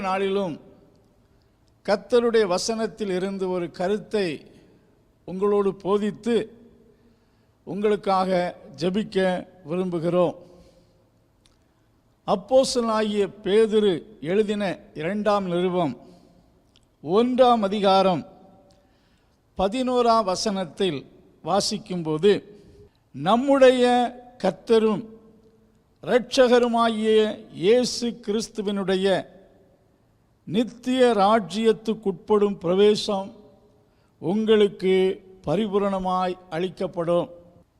நாளிலும் கத்தருடைய வசனத்தில் இருந்து ஒரு கருத்தை உங்களோடு போதித்து உங்களுக்காக ஜபிக்க விரும்புகிறோம். அப்போசனாகிய பேதுரு எழுதின இரண்டாம் நிருபம் ஒன்றாம் அதிகாரம் பதினோராம் வசனத்தில் வாசிக்கும்போது நம்முடைய கத்தரும் இரட்சகருமாகிய இயேசு கிறிஸ்துவினுடைய நித்திய ராஜ்யத்துக்குட்படும் பிரவேசம் உங்களுக்கு பரிபூரணமாய் அளிக்கப்படும்.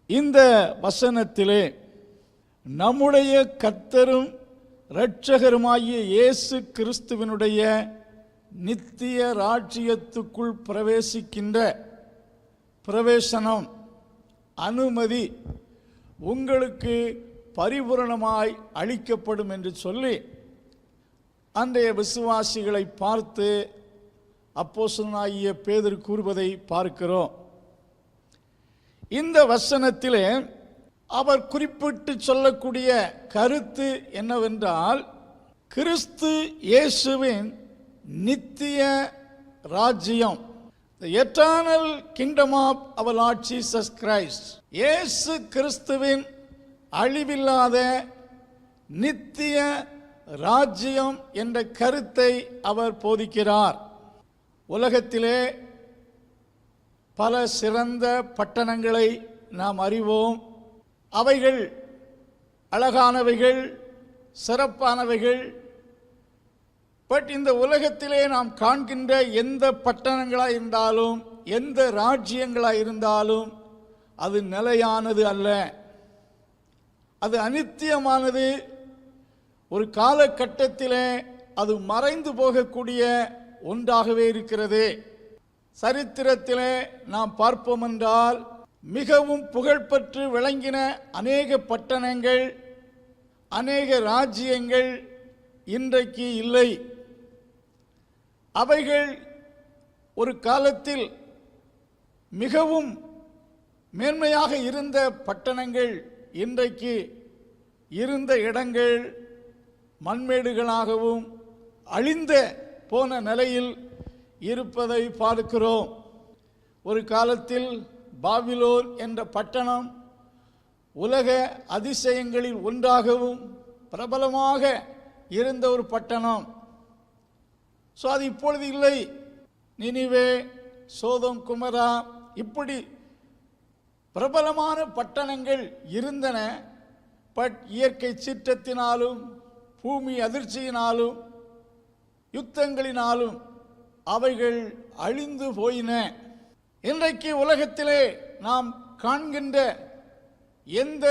இந்த வசனத்திலே நம்முடைய கத்தரும் இரட்சகருமாகிய இயேசு கிறிஸ்துவினுடைய நித்திய ராஜ்யத்துக்குள் பிரவேசிக்கின்ற பிரவேசனம் அனுமதி உங்களுக்கு பரிபூரணமாய் அளிக்கப்படும் என்று சொல்லி அன்றைய விசுவாசிகளை பார்த்து அப்போசனாகிய பேதர் கூறுவதை பார்க்கிறோம். இந்த வசனத்திலே அவர் குறிப்பிட்டு சொல்லக்கூடிய கருத்து என்னவென்றால் கிறிஸ்து இயேசுவின் நித்திய ராஜ்யம் The kingdom of our Lord Jesus Christ இயேசு கிறிஸ்துவின் அழிவில்லாத நித்திய ராஜ்யம் என்ற கருத்தை அவர் போதிக்கிறார். உலகத்திலே பல சிறந்த பட்டணங்களை நாம் அறிவோம். அவைகள் அழகானவைகள் சிறப்பானவைகள். பட் இந்த உலகத்திலே நாம் காண்கின்ற எந்த பட்டணங்களாக இருந்தாலும் எந்த ராஜ்யங்களாக இருந்தாலும் அது நிலையானது அல்ல. அது அனித்தியமானது ஒரு காலகட்டத்திலே அது மறைந்து போகக்கூடிய ஒன்றாகவே இருக்கிறது. சரித்திரத்திலே நாம் பார்ப்போம் என்றால் மிகவும் புகழ்பெற்று விளங்கின அநேக பட்டணங்கள் அநேக ராஜ்யங்கள் இன்றைக்கு இல்லை. அவைகள் ஒரு காலத்தில் மிகவும் மேன்மையாக இருந்த பட்டணங்கள் இன்றைக்கு இருந்த இடங்கள் மண்மேடுகளாகவும் அழிந்த போன நிலையில் இருப்பதை பார்க்கிறோம். ஒரு காலத்தில் பாபிலோன் என்ற பட்டணம் உலக அதிசயங்களில் ஒன்றாகவும் பிரபலமாக இருந்த ஒரு பட்டணம். ஸோ அது இப்பொழுது இல்லை. நினிவே சோதம் குமரா இப்படி பிரபலமான பட்டணங்கள் இருந்தன. பட் இயற்கை சீற்றத்தினாலும் பூமி அதிர்ச்சியினாலும் யுத்தங்களினாலும் அவைகள் அழிந்து போயின. இன்றைக்கு உலகத்திலே நாம் காண்கின்ற எந்த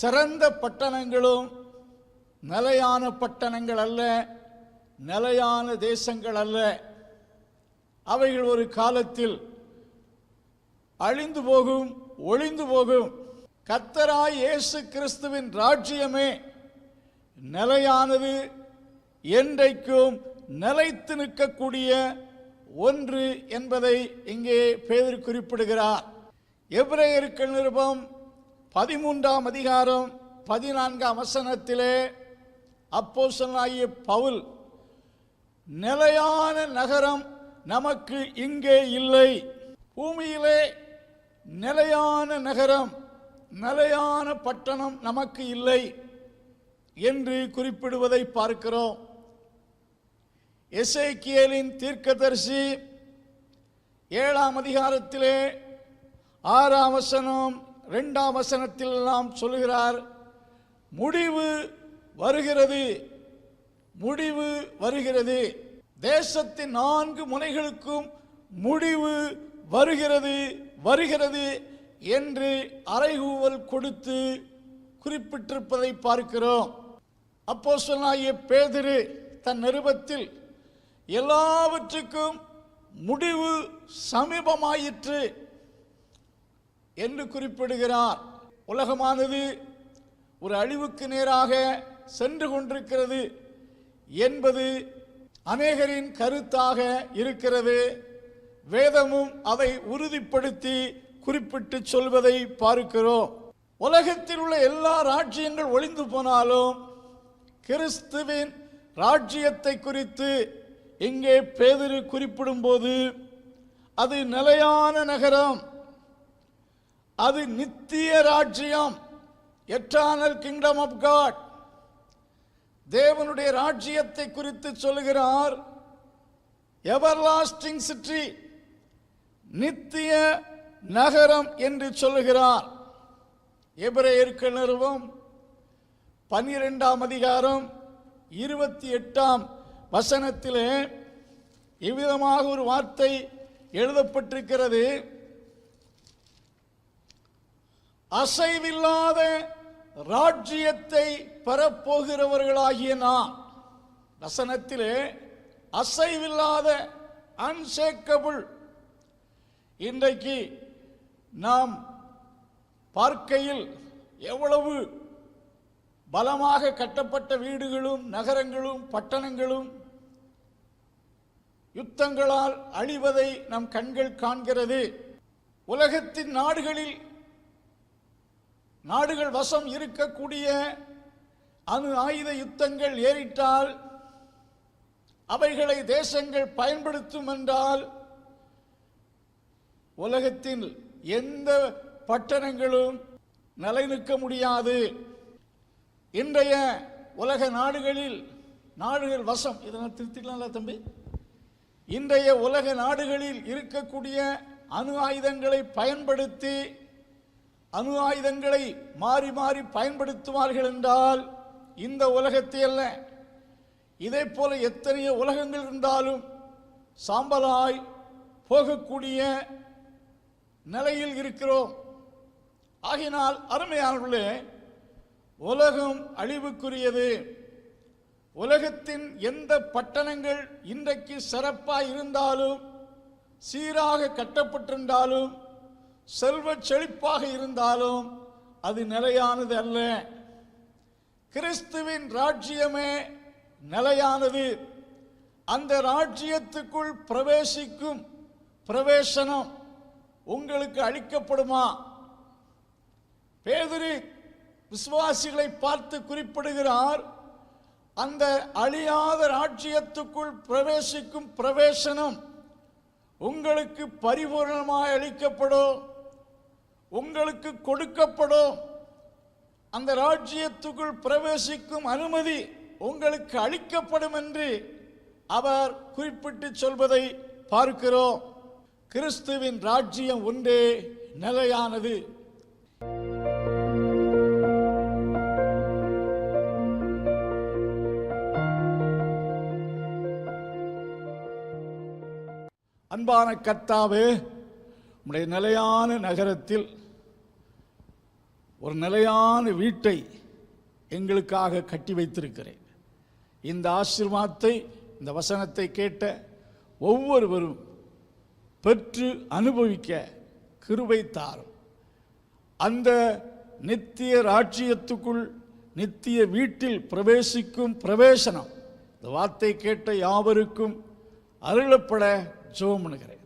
சிறந்த பட்டணங்களும் நிலையான பட்டணங்கள் அல்ல நிலையான தேசங்கள் அல்ல. அவைகள் ஒரு காலத்தில் அழிந்து போகும் ஒளிந்து போகும். கத்தராய் இயேசு கிறிஸ்துவின் ராஜ்யமே நிலையானது என்றைக்கும் நிலைத்து நிற்கக்கூடிய ஒன்று என்பதை இங்கே பேதர் குறிப்பிடுகிறார். எபிரேயருக்கு நிருபம் பதிமூன்றாம் அதிகாரம் பதினான்காம் வசனத்திலே அப்போசனாகிய பவுல் நிலையான நகரம் நமக்கு இங்கே இல்லை. பூமியிலே நிலையான நகரம் நிலையான பட்டணம் நமக்கு இல்லை. என்று குறிப்பிடுவதை பார்க்கிறோம். எசைக்கியலின் தீர்க்கதரிசி ஏழாம் அதிகாரத்திலே ஆறாம் வசனம் ரெண்டாம் வசனத்தில் நாம் சொல்லுகிறார் முடிவு வருகிறது முடிவு வருகிறது. தேசத்தின் நான்கு முனைகளுக்கும் முடிவு வருகிறது வருகிறது என்று அறைகூவல் கொடுத்து குறிப்பிட்டிருப்பதை பார்க்கிறோம். அப்போ பேதிரு தன் நிருபத்தில் எல்லாவற்றுக்கும் முடிவு சமீபமாயிற்று என்று குறிப்பிடுகிறார். உலகமானது ஒரு அழிவுக்கு நேராக சென்று கொண்டிருக்கிறது என்பது அநேகரின் கருத்தாக இருக்கிறது. வேதமும் அதை உறுதிப்படுத்தி குறிப்பிட்டு சொல்வதை பார்க்கிறோம். உலகத்தில் உள்ள எல்லா ராஜ்யங்கள் ஒளிந்து போனாலும் கிறிஸ்துவின் ராஜ்யத்தை குறித்து இங்கே பேதிரு குறிப்பிடும்போது அது நிலையான நகரம். அது நித்திய ராஜ்யம். எட்டானல் கிங்டம் ஆஃப் காட் தேவனுடைய ராஜ்யத்தை குறித்து சொல்கிறார் எவர்லாஸ்டிங் சிட்டி நித்திய நகரம் என்று சொல்லுகிறார் எபிரேயருக்கு நிறுவம் பன்னிரெண்டாம் அதிகாரம் இருபத்தி எட்டாம் வசனத்திலே இவ்விதமாக ஒரு வார்த்தை எழுதப்பட்டிருக்கிறது. அசைவில்லாத ராஜ்யத்தை பெறப்போகிறவர்களாகிய நாம் வசனத்திலே அசைவில்லாத அன்சேக்கபிள் இன்றைக்கு நாம் பார்க்கையில் எவ்வளவு பலமாக கட்டப்பட்ட வீடுகளும் நகரங்களும் பட்டணங்களும் யுத்தங்களால் அழிவதை நம் கண்கள் காண்கிறது. உலகத்தின் நாடுகளில் நாடுகள் வசம் இருக்கக்கூடிய அணு ஆயுத யுத்தங்கள் ஏறிட்டால் அவைகளை தேசங்கள் பயன்படுத்தும் என்றால் உலகத்தில் எந்த பட்டணங்களும் நிலைநிற்க முடியாது. இன்றைய உலக நாடுகளில் நாடுகள் வசம். இதெல்லாம் திருத்திக்கலாம்ல தம்பி? இன்றைய உலக நாடுகளில் இருக்கக்கூடிய அணு ஆயுதங்களை பயன்படுத்தி அணு ஆயுதங்களை மாறி மாறி பயன்படுத்துவார்கள் என்றால் இந்த உலகத்தை அல்ல. இதே போல எத்தனைய உலகங்கள் இருந்தாலும் சாம்பலாய் போகக்கூடிய நிலையில் இருக்கிறோம். ஆகினால் அருமையானவர்களே உலகம் அழிவுக்குரியது. உலகத்தின் எந்த பட்டணங்கள் இன்றைக்கு சிறப்பாக இருந்தாலும் சீராக கட்டப்பட்டிருந்தாலும் செல்வ செழிப்பாக இருந்தாலும் அது நிலையானது அல்ல. கிறிஸ்துவின் ராஜ்யமே நிலையானது. அந்த ராஜ்யத்துக்குள் பிரவேசிக்கும் பிரவேசனம் உங்களுக்கு அளிக்கப்படுமா? பேதுரு விசுவாசிகளை பார்த்து குறிப்பிடுகிறார் அந்த அழியாத ராஜ்யத்துக்குள் பிரவேசிக்கும் பிரவேசனம் உங்களுக்கு பரிபூர்ணமாக அளிக்கப்படும் உங்களுக்கு கொடுக்கப்படும். அந்த ராஜ்யத்துக்குள் பிரவேசிக்கும் அனுமதி உங்களுக்கு அளிக்கப்படும் என்று அவர் குறிப்பிட்டு சொல்வதை பார்க்கிறோம். கிறிஸ்துவின் ராஜ்யம் ஒன்றே நிலையானது. அன்பான கர்த்தாவே உடைய நிலையான நகரத்தில் ஒரு நிலையான வீட்டை எங்களுக்காக கட்டி வைத்திருக்கிறேன். இந்த ஆசிர்வாதத்தை இந்த வசனத்தை கேட்ட ஒவ்வொருவரும் பெற்று அனுபவிக்க கிருபை தாரும். அந்த நித்திய ராஜ்யத்துக்குள் நித்திய வீட்டில் பிரவேசிக்கும் பிரவேசனம் இந்த வார்த்தை கேட்ட யாவருக்கும் அருளப்பட ஜெபம் பண்ணுகிறேன்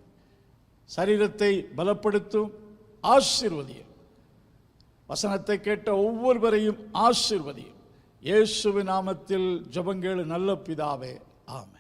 சரீரத்தை பலப்படுத்தும் ஆசீர்வதியும். வசனத்தை கேட்ட ஒவ்வொருவரையும் ஆசீர்வதியும். இயேசுவின் நாமத்தில் ஜெபங்கள் நல்ல பிதாவே. ஆமை